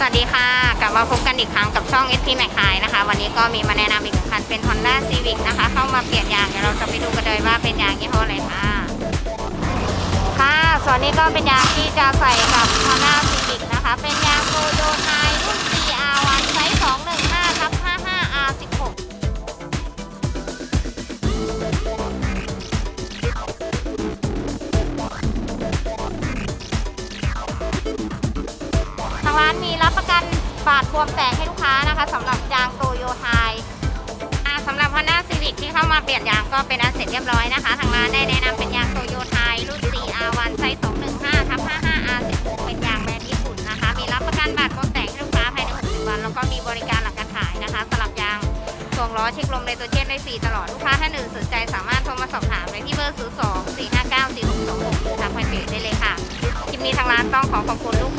สวัสดีค่ะ กลับมาพบกันอีกครั้งกับช่อง s p แมคไยนะคะ วันนี้ก็มีมาแนะนำอีกหนึ่งคันเป็น Honda Civic นะคะ เข้ามาเปลี่ยนยางเดี๋ยวเราจะไปดูกันเลยว่าเป็นยางยี่ห้ออะไรค่ะ ค่ะ ส่วนนี้ก็เป็นยางที่จะใส่กับ Honda Civic นะคะ เป็น ร้านมีรับประกันบาดบวมแตกให้ลูกค้านะคะสำหรับยางโตโยไทยสำหรับ Honda Civic ที่เข้ามาเปลี่ยนยางก็เป็นอันเสร็จเรียบร้อยนะคะ ทางร้านได้แนะนำเป็นยางโตโยไทยรุ่น 4R1 ไซส์215ทับ 55 R16 เป็นยางแบรนด์ญี่ปุ่นนะคะ มีรับประกันบาดบวมแตกให้ลูกค้าภายใน 60 วัน แล้วก็มีบริการหลังการขายนะคะสำหรับยางส่งล้อเช็คลมไนโตรเจนได้ฟรีตลอดลูกค้าท่านอื่นสนใจสามารถโทรมาสอบถามได้ที่เบอร์ 02 459 4626หรือทักมาเพจได้เลยค่ะคลิปนี้ทางร้านต้องขอขอบคุณลูก